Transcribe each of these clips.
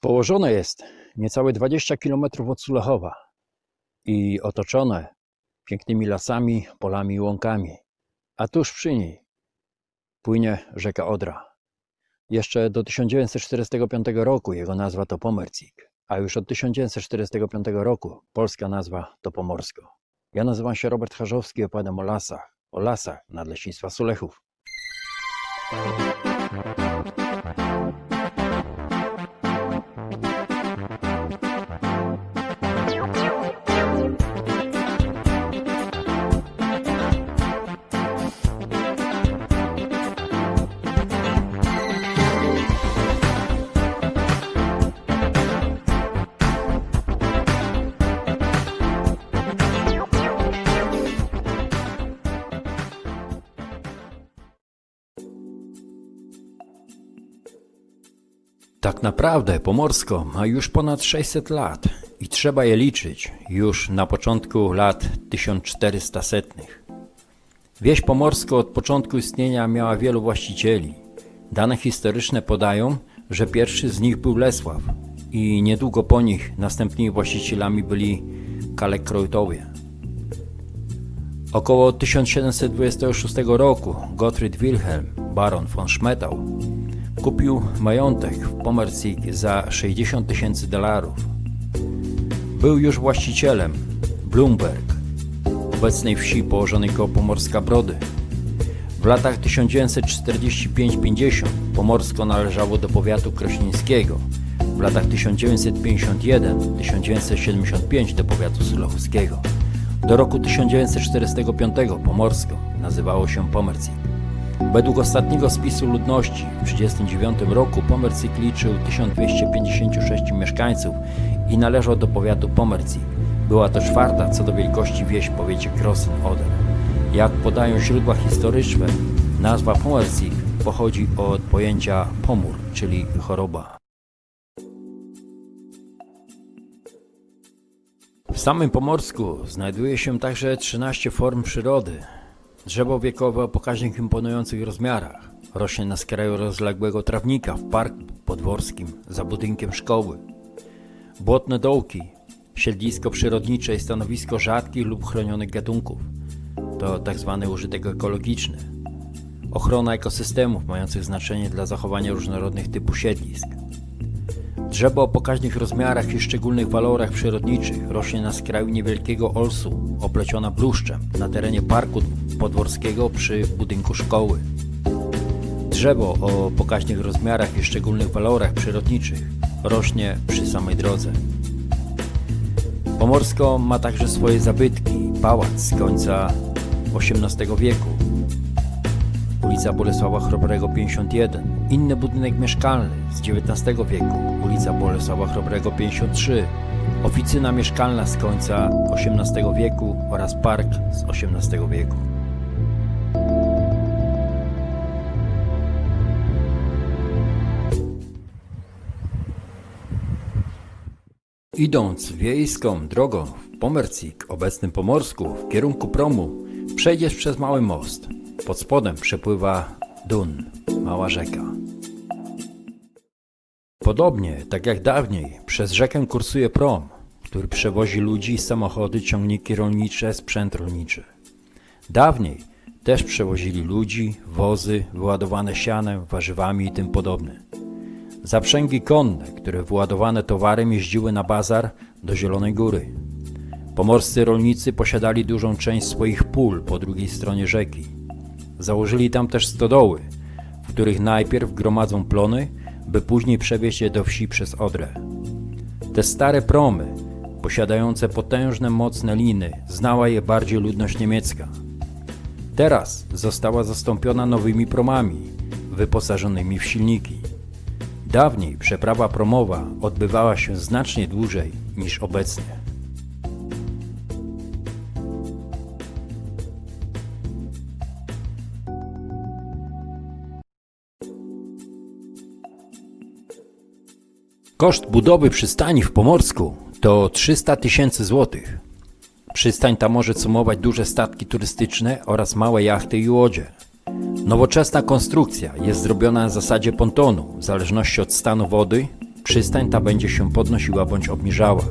Położone jest niecałe 20 km od Sulechowa i otoczone pięknymi lasami, polami i łąkami, a tuż przy niej płynie rzeka Odra. Jeszcze do 1945 roku jego nazwa to Pomercik, a już od 1945 roku polska nazwa to Pomorsko. Ja nazywam się Robert Charzowski i opowiadam o lasach, o lasach Nadleśnictwa Sulechów. Tak naprawdę Pomorsko ma już ponad 600 lat i trzeba je liczyć już na początku lat 1400 setnych. Wieś Pomorsko od początku istnienia miała wielu właścicieli. Dane historyczne podają, że pierwszy z nich był Lesław i niedługo po nich następnymi właścicielami byli Kalekrojtowie. Około 1726 roku Gottfried Wilhelm, baron von Schmettau, kupił majątek w Pomercik za 60 tysięcy dolarów. Był już właścicielem Bloomberg, obecnej wsi położonej koło Pomorska Brody. W latach 1945-50 Pomorsko należało do powiatu krośnieńskiego, w latach 1951-1975 do powiatu sulechowskiego. Do roku 1945 Pomorsko nazywało się Pomercik. Według ostatniego spisu ludności w 1939 roku Pomercik liczył 1256 mieszkańców i należał do powiatu Pomercik. Była to czwarta co do wielkości wieś w powiecie Krossen-Oder. Jak podają źródła historyczne, nazwa Pomercik pochodzi od pojęcia pomór, czyli choroba. W samym Pomorsku znajduje się także 13 form przyrody. Drzewo wiekowe o pokaźnych imponujących rozmiarach rośnie na skraju rozległego trawnika w parku podworskim za budynkiem szkoły. Błotne dołki, siedlisko przyrodnicze i stanowisko rzadkich lub chronionych gatunków. To tzw. użytek ekologiczny. Ochrona ekosystemów mających znaczenie dla zachowania różnorodnych typów siedlisk. Drzewo o pokaźnych rozmiarach i szczególnych walorach przyrodniczych rośnie na skraju niewielkiego olsu, opleciona bluszczem na terenie parku podworskiego przy budynku szkoły. Drzewo o pokaźnych rozmiarach i szczególnych walorach przyrodniczych rośnie przy samej drodze. Pomorsko ma także swoje zabytki, pałac z końca XVIII wieku, ulica Bolesława Chrobrego 51, inny budynek mieszkalny z XIX wieku, ulica Bolesława Chrobrego 53, oficyna mieszkalna z końca XVIII wieku oraz park z XVIII wieku. Idąc wiejską drogą w Pomercik, obecnym Pomorsku, w kierunku promu, przejdziesz przez mały most. Pod spodem przepływa Dun, mała rzeka. Podobnie, tak jak dawniej, przez rzekę kursuje prom, który przewozi ludzi, samochody, ciągniki rolnicze, sprzęt rolniczy. Dawniej też przewozili ludzi, wozy wyładowane sianem, warzywami i tym podobne. Zaprzęgi konne, które wyładowane towarem jeździły na bazar do Zielonej Góry. Pomorscy rolnicy posiadali dużą część swoich pól po drugiej stronie rzeki. Założyli tam też stodoły, w których najpierw gromadzą plony, by później przewieźć je do wsi przez Odrę. Te stare promy, posiadające potężne, mocne liny, znała je bardziej ludność niemiecka. Teraz została zastąpiona nowymi promami, wyposażonymi w silniki. Dawniej przeprawa promowa odbywała się znacznie dłużej niż obecnie. Koszt budowy przystani w Pomorsku to 300 tysięcy złotych. Przystań ta może cumować duże statki turystyczne oraz małe jachty i łodzie. Nowoczesna konstrukcja jest zrobiona na zasadzie pontonu w zależności od stanu wody Przystań ta będzie się podnosiła bądź obniżała.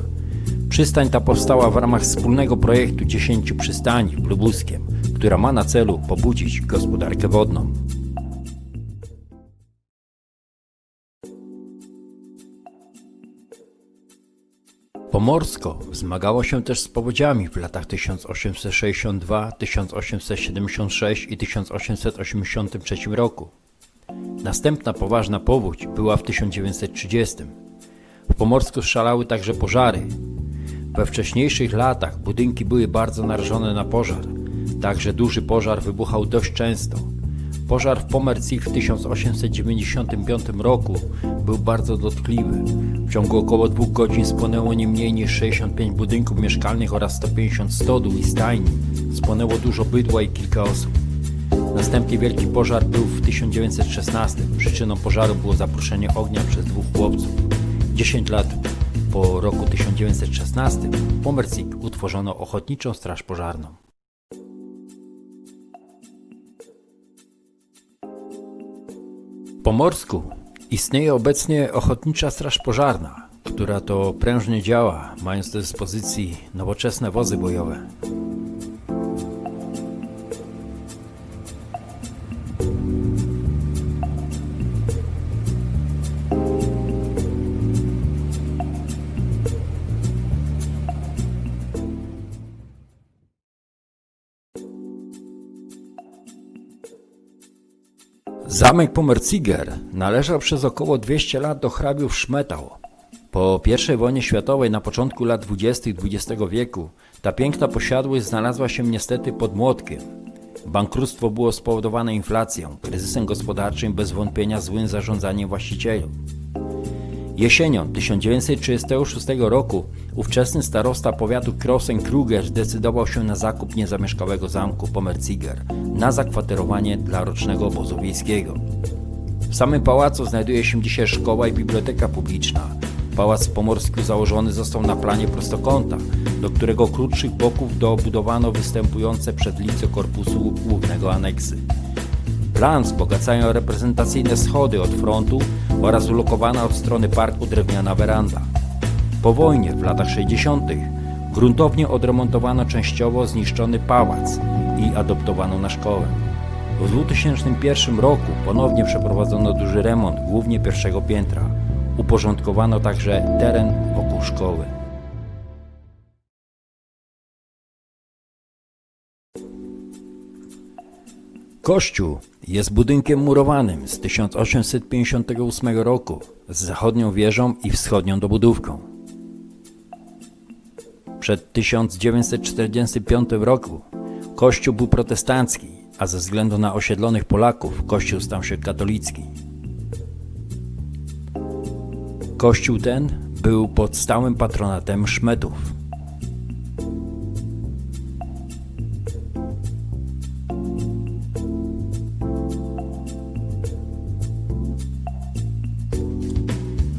Przystań ta powstała w ramach wspólnego projektu 10 przystani w Lubuskiem, która ma na celu pobudzić gospodarkę wodną. Pomorsko zmagało się też z powodziami w latach 1862, 1876 i 1883 roku. Następna poważna powódź była w 1930. W Pomorsku szalały także pożary. We wcześniejszych latach budynki były bardzo narażone na pożar, także duży pożar wybuchał dość często. Pożar w Pomercich w 1895 roku był bardzo dotkliwy. W ciągu około dwóch godzin spłonęło nie mniej niż 65 budynków mieszkalnych oraz 150 stodół i stajni. Spłonęło dużo bydła i kilka osób. Następnie wielki pożar był w 1916. Przyczyną pożaru było zaproszenie ognia przez dwóch chłopców. 10 lat po roku 1916 w Pomercik utworzono Ochotniczą Straż Pożarną. Pomorsku istnieje obecnie Ochotnicza Straż Pożarna, która to prężnie działa, mając do dyspozycji nowoczesne wozy bojowe. Zamek Pomerciger należał przez około 200 lat do hrabiów Szmetał. Po I wojnie światowej na początku lat 20. XX wieku ta piękna posiadłość znalazła się niestety pod młotkiem. Bankructwo było spowodowane inflacją, kryzysem gospodarczym bez wątpienia złym zarządzaniem właścicielów. Jesienią 1936 roku ówczesny starosta powiatu Krossen-Kruger zdecydował się na zakup niezamieszkałego zamku Pomerciger na zakwaterowanie dla rocznego obozu wiejskiego. W samym pałacu znajduje się dzisiaj szkoła i biblioteka publiczna. Pałac w Pomorsku założony został na planie prostokąta, do którego krótszych boków dobudowano występujące przed lice korpusu głównego aneksy. Plan wzbogacają reprezentacyjne schody od frontu oraz ulokowana od strony parku drewniana weranda. Po wojnie w latach 60. gruntownie odremontowano częściowo zniszczony pałac i adoptowano na szkołę. W 2001 roku ponownie przeprowadzono duży remont, głównie pierwszego piętra. Uporządkowano także teren wokół szkoły. Kościół jest budynkiem murowanym z 1858 roku z zachodnią wieżą i wschodnią dobudówką. Przed 1945 roku kościół był protestancki, a ze względu na osiedlonych Polaków kościół stał się katolicki. Kościół ten był pod stałym patronatem Szmedów.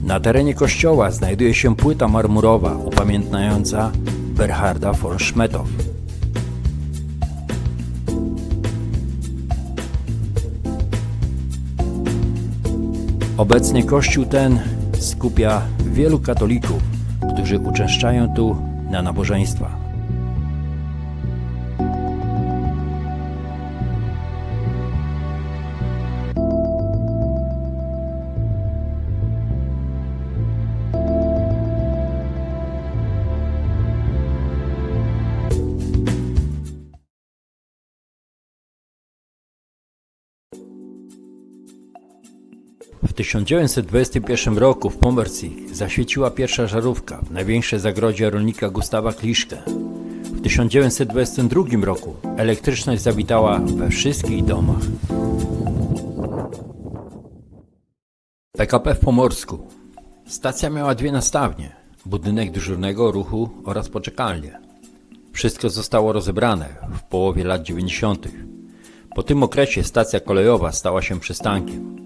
Na terenie kościoła znajduje się płyta marmurowa upamiętniająca Berharda von Schmetow. Obecnie kościół ten skupia wielu katolików, którzy uczęszczają tu na nabożeństwa. 1921 roku w Pommercich zaświeciła pierwsza żarówka w największej zagrodzie rolnika Gustawa Kliszkę. W 1922 roku elektryczność zawitała we wszystkich domach. PKP w Pomorsku. Stacja miała dwie nastawnie, budynek dyżurnego ruchu oraz poczekalnię. Wszystko zostało rozebrane w połowie lat 90. Po tym okresie stacja kolejowa stała się przystankiem.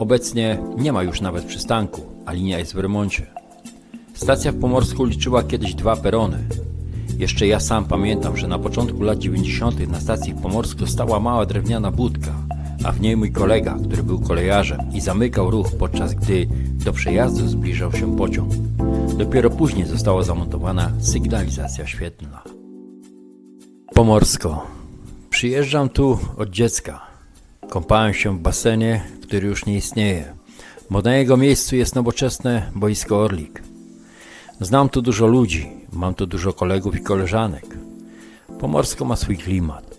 Obecnie nie ma już nawet przystanku, a linia jest w remoncie. Stacja w Pomorsku liczyła kiedyś dwa perony. Jeszcze ja sam pamiętam, że na początku lat 90. na stacji w Pomorsku stała mała drewniana budka, a w niej mój kolega, który był kolejarzem i zamykał ruch, podczas gdy Do przejazdu zbliżał się pociąg. Dopiero później została zamontowana sygnalizacja świetlna. Pomorsko. Przyjeżdżam tu od dziecka. Kąpałem się w basenie, który już nie istnieje, bo na jego miejscu jest nowoczesne boisko Orlik. Znam tu dużo ludzi, mam tu dużo kolegów i koleżanek. Pomorsko ma swój klimat.